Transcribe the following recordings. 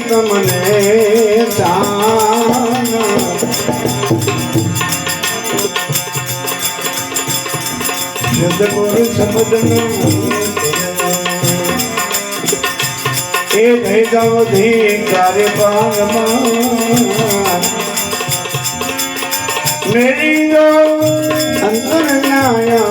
તમને એ થઈ જાઓ ધી કાર્ય પાગમાં મેરી જો અંતર ન્યાય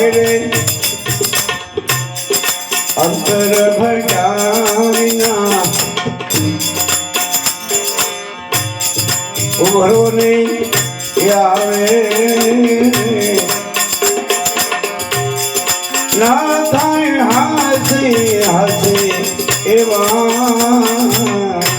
વાયરે અંતર ભર્યા વિના ઉભરો નહીં આવે ના થાય હાસે હાસે એવા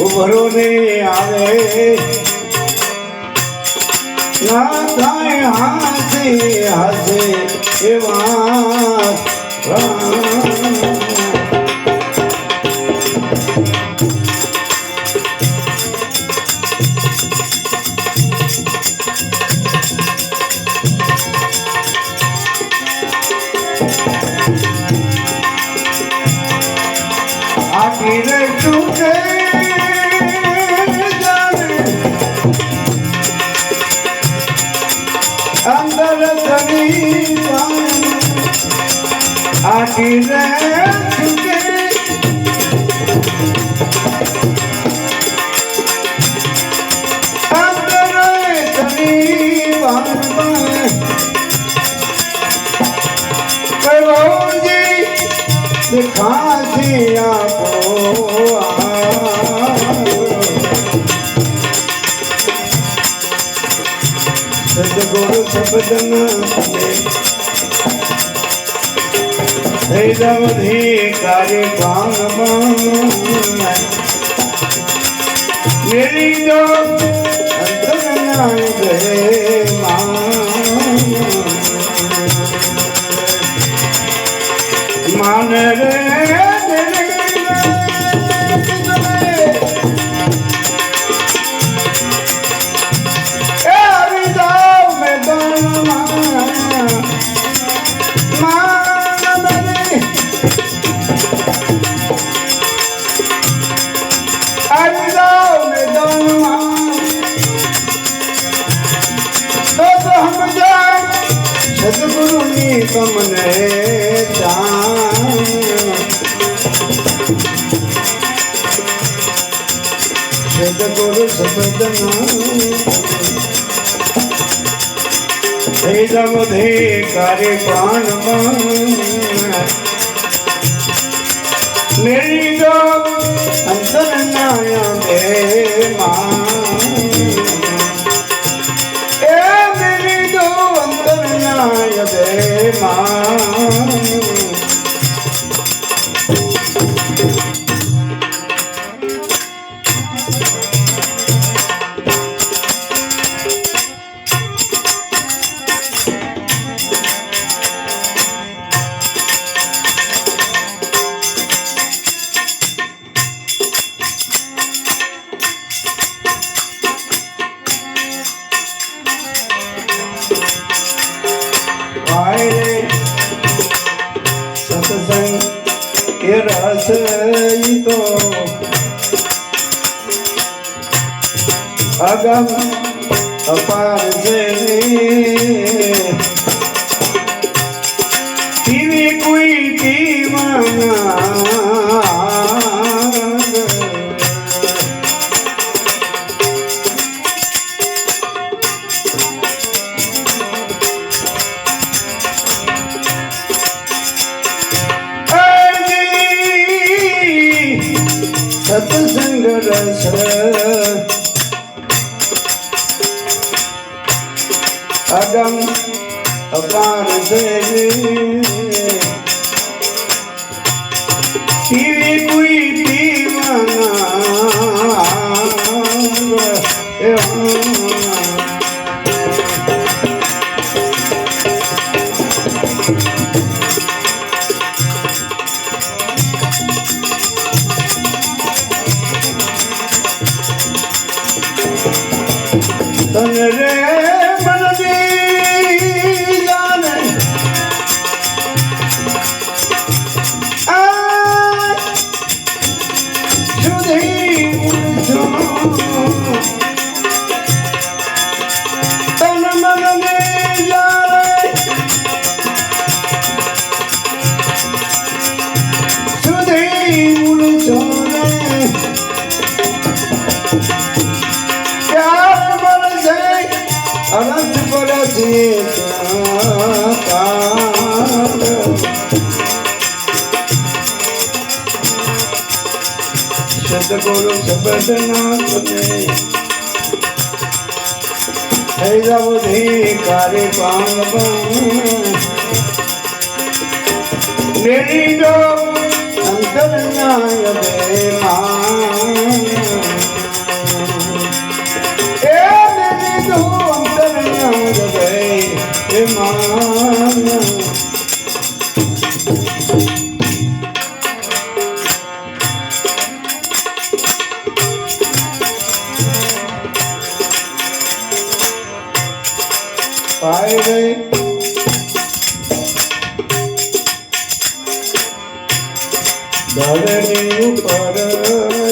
ઉભરો ને આવે. ના થાય હાસે હાસે એવા દિખાથી આપો સદગુરુ શબ્દના થઈ દવધી કાર્ય ભાંગમાં મેરી જો અંતરના ગરે માં સદગુરુની તમને સદગુરુ શબ્દના થઈ જવધે કાર્ય પ્રાણમાં રે. સત્સંગ એ રસ તો. અગમ અપાર છે પીવી કોઈ પીવાના અપાર છે પીવી કોઈ પીવાના સદગુરુ શબ્દ ના સુને કારે પાંગ મેરી જો અંતર ન્યાય બે માં એ મેરી જો અંતર ન્યાય બે માં ધરણી ઉપર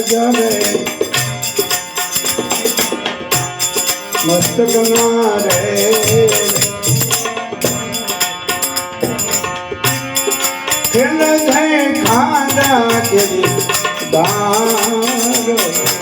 જરે મસ્તક ના રે ખેલ ખાંડા દાર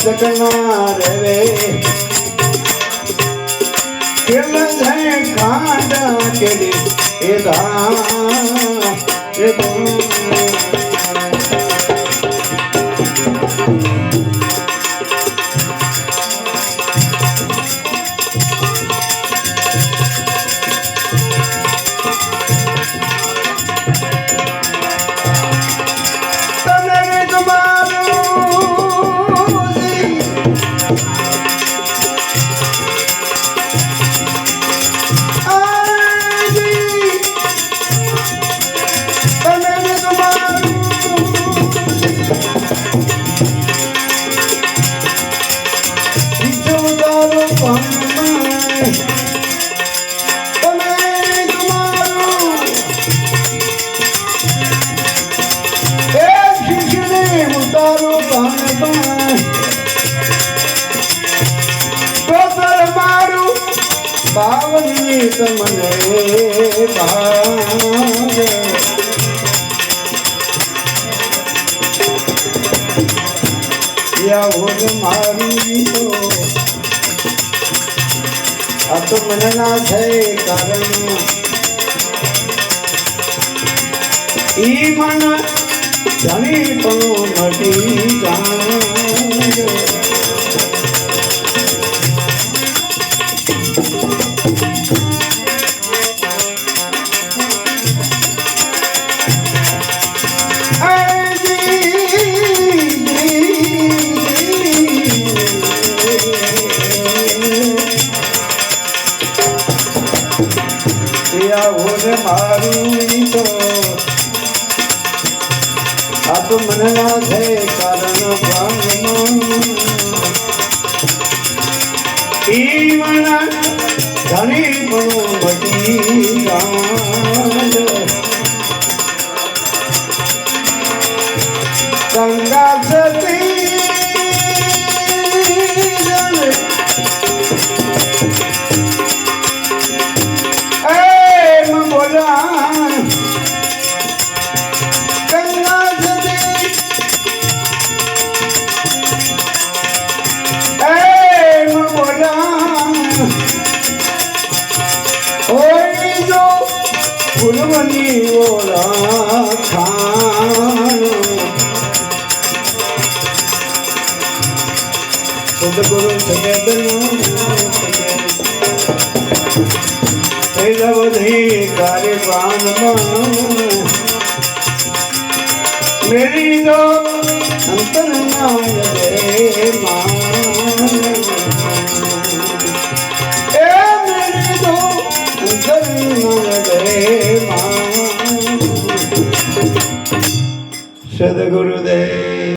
મસ્તક ના રે. કેમ છે કાંડા કેરી? એ ધા એ ધા બાવની તમને ભાગ મારી તો આ તો મને ના થઈ કારણ ઈ મન જાણી પણ મટી જાણ ને મારી તો. આપ મને છે કારણ ભાંગમાં ધણી પણ મટી ગાંડ સદગુરુ સદગુરુ કાર્યપાનમાં મેરી દો અંતરનાય રે માન એ Sadhguru Dev.